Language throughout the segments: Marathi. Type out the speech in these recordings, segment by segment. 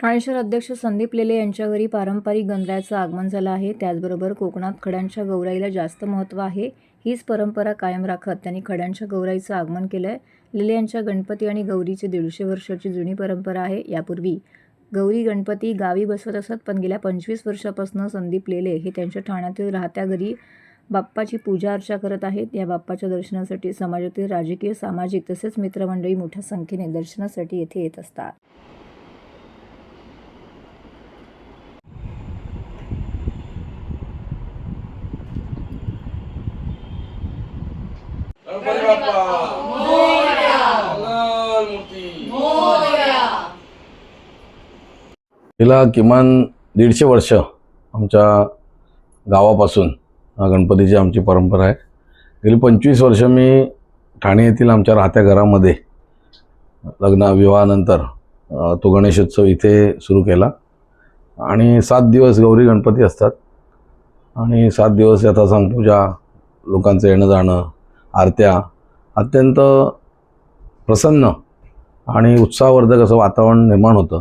ठाणे अध्यक्ष संदीप लेले यांच्या घरी पारंपरिक गणरायाचं आगमन झालं आहे. त्याचबरोबर कोकणात खड्यांच्या गौराईला जास्त महत्त्व आहे. हीच परंपरा कायम राखत त्यांनी खड्यांच्या गौराईचं आगमन केलं आहे लेले यांच्या गणपती आणि गौरीची दीडशे वर्षाची जुनी परंपरा आहे. यापूर्वी गौरी गणपती गावी बसवत असत पण गेल्या पंचवीस वर्षापासून संदीप लेले हे त्यांच्या ठाण्यातील राहत्या घरी बाप्पाची पूजा अर्चा करत आहेत. या बाप्पाच्या दर्शनासाठी समाजातील राजकीय सामाजिक तसेच मित्रमंडळी मोठ्या संख्येने दर्शनासाठी येथे येत असतात. गणपती बाप्पा मंगलमूर्ती गेला किमान दीडशे वर्ष आमच्या गावापासून हा गणपतीची आमची परंपरा आहे. गेली पंचवीस वर्ष मी ठाणे येथील आमच्या राहत्या घरामध्ये लग्न विवाहानंतर तो गणेशोत्सव इथे सुरू केला. आणि सात दिवस गौरी गणपती असतात. आणि सात दिवस यथासांग पूजा लोकांचं येणं जाणं आरत्या अत्यंत प्रसन्न आणि उत्साहवर्धक असं वातावरण निर्माण होतं.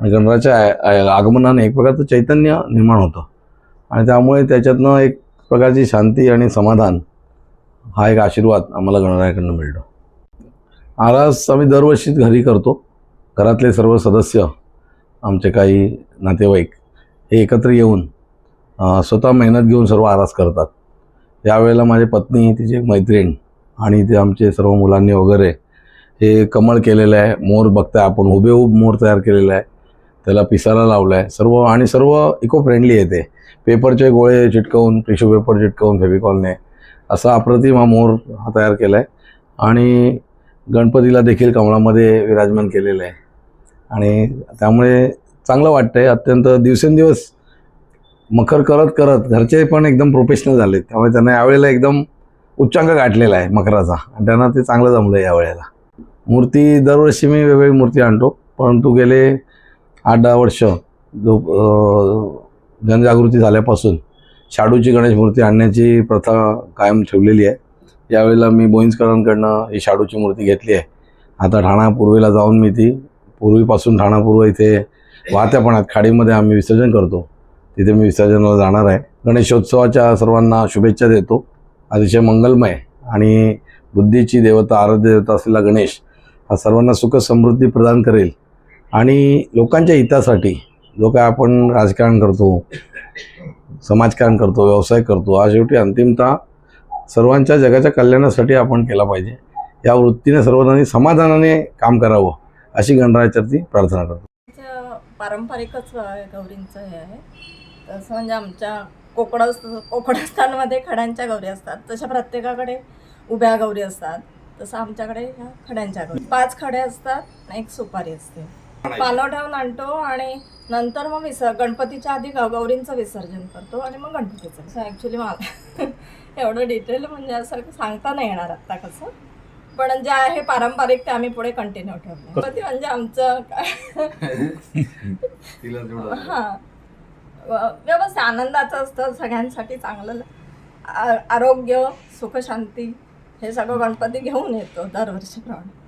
आणि गणराच्या आगमनाने एक प्रकारचं चैतन्य निर्माण होतं. आणि त्यामुळे त्याच्यातनं एक प्रकारची शांती आणि समाधान हा एक आशीर्वाद आम्हाला गणरायाकडनं मिळतो. आरास आम्ही दरवर्षी घरी करतो. घरातले सर्व सदस्य आमचे काही नातेवाईक हे एकत्र येऊन स्वतः मेहनत घेऊन सर्व आरास करतात. यावेळेला माझी पत्नी तिची एक मैत्रीण आणि ते आमचे सर्व मुलांनी वगैरे हे कमळ केलेलं आहे. मोर बघताय आपण हुबेहूब मोर तयार केलेला आहे. त्याला पिसायला लावलं आहे सर्व आणि सर्व इको फ्रेंडली आहे ते. पेपरचे गोळे चिटकवून टिश्यू पेपर चिटकवून फेविकॉलने असा अप्रतिम हा मोर हा तयार केला आहे आणि गणपतीला देखील कमळामध्ये विराजमान केलेलं आहे. आणि त्यामुळे चांगलं वाटतं आहे अत्यंत दिवसेंदिवस मखर करत करत घरचे पण एकदम प्रोफेशनल झाले त्यामुळे त्यांना यावेळेला एकदम उच्चांक गाठलेला आहे मकराचा आणि त्यांना ते चांगलं जमलं आहे यावेळेला. मूर्ती दरवर्षी मी वेगवेगळी मूर्ती आणतो. परंतु गेले आठ दहा वर्ष जो जनजागृती झाल्यापासून शाडूची गणेश मूर्ती आणण्याची प्रथा कायम ठेवलेली आहे. यावेळेला मी बोईंजकरांकडनं ही शाडूची मूर्ती घेतली आहे. आता ठाणा पूर्वेला जाऊन मी ती पूर्वीपासून ठाणा पूर्व इथे वाहत्यापणात खाडीमध्ये आम्ही विसर्जन करतो. तिथे मी विसर्जनाला जाणार आहे. गणेशोत्सवाच्या सर्वांना शुभेच्छा देतो. अतिशय मंगलमय आणि बुद्धीची देवता आराध्य देवता असलेला गणेश हा सर्वांना सुख समृद्धी प्रदान करेल. आणि लोकांच्या हितासाठी जो काय आपण राजकारण करतो समाजकारण करतो व्यवसाय करतो हा शेवटी अंतिमतः सर्वांच्या जगाच्या कल्याणासाठी आपण केला पाहिजे. या वृत्तीने सर्वजणांनी समाधानाने काम करावं अशी गणरायाचरती प्रार्थना करतो. पारंपरिकच गौरींचं हे आहे. तसं म्हणजे आमच्या कोकण कोकणस्थानमध्ये खड्यांच्या गौरी असतात. तशा प्रत्येकाकडे उभ्या गौरी असतात. तसं आमच्याकडे ह्या खड्यांच्या गौरी. पाच खडे असतात आणि एक सुपारी असते. पालव ठेवून आणतो आणि नंतर मग विस गणपतीच्या आधी गौ- गौरींचं विसर्जन करतो आणि मग गणपतीचं. असं ॲक्च्युली मला एवढं डिटेल म्हणजे असं सांगता नाही येणार आत्ता कसं. पण जे आहे पारंपरिक ते आम्ही पुढे कंटिन्यू ठेवतो. गणपती म्हणजे आमचं काय? हां. व्यवस्थित आनंदाचं असतं सगळ्यांसाठी चांगलं. आरोग्य सुखशांती हे सगळं गणपती घेऊन येतो दरवर्षीप्रमाणे